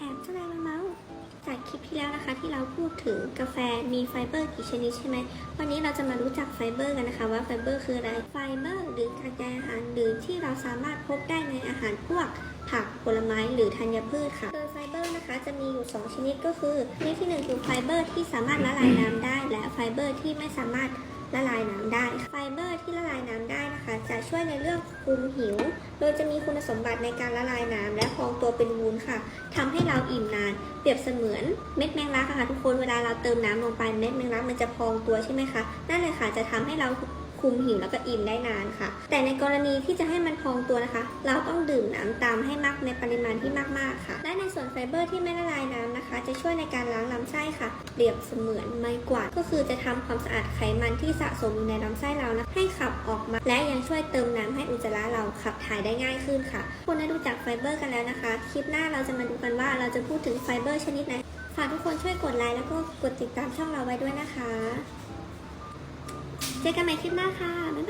แอบเจ้านายมาเมาส์จากคลิปที่แล้วนะคะ ที่เราพูดถึงกาแฟมีไฟเบอร์กี่ชนิดใช่ไหมวันนี้เราจะมารู้จักไฟเบอร์กันนะคะ ว่าไฟเบอร์คืออะไรไฟเบอร์หรือกากใยอาหารหรือที่เราสามารถพบได้ในอาหารพวกผักผลไม้หรือธัญพืชค่ะโดยไฟเบอร์นะคะจะมีอยู่ 2 ชนิดก็คือชนิดที่หนึ่งคือไฟเบอร์ที่สามารถละลายน้ำได้ และไฟเบอร์ที่ไม่สามารถละลายน้ำได้ ไฟเบอร์ที่ละลายน้ำได้ ช่วยในเรื่องคุมหิว โดยจะมีคุณสมบัติในการละลายน้ำและพองตัวเป็นวุ้นค่ะทำให้เราอิ่มนาน เปรียบเสมือนเม็ดแมงลักค่ะทุกคนเวลาเราเติมน้ำลงไปเม็ดแมงลักมันจะพองตัวใช่ไหมคะนั่นเลยค่ะจะทำให้เราคุมหิวแล้วก็อิ่มได้นานค่ะ แต่ในกรณีที่จะให้มันพองตัวนะคะ เราต้องดื่มน้ำตามให้มากในปริมาณที่มากๆค่ะ ส่วนไฟเบอร์ที่ไม่ละลายน้ำนะคะ จะช่วยในการล้างลำไส้ค่ะ เปรียบเสมือนไม้กวาด ก็คือจะทำความสะอาดไขมันที่สะสมอยู่ในลำไส้เรานะให้ขับออกมา และยังช่วยเติมน้ำให้อุจจาระเราขับถ่ายได้ง่ายขึ้นค่ะ คุณได้รู้จักไฟเบอร์กันแล้วนะคะ คลิปหน้าเราจะมาดูกันว่าเราจะพูดถึงไฟเบอร์ชนิดไหน ฝากทุกคนช่วยกดไลค์แล้วก็กดติดตามช่องเราไว้ด้วยนะคะ เจอกันใหม่คลิปหน้าค่ะ บ๊ายบาย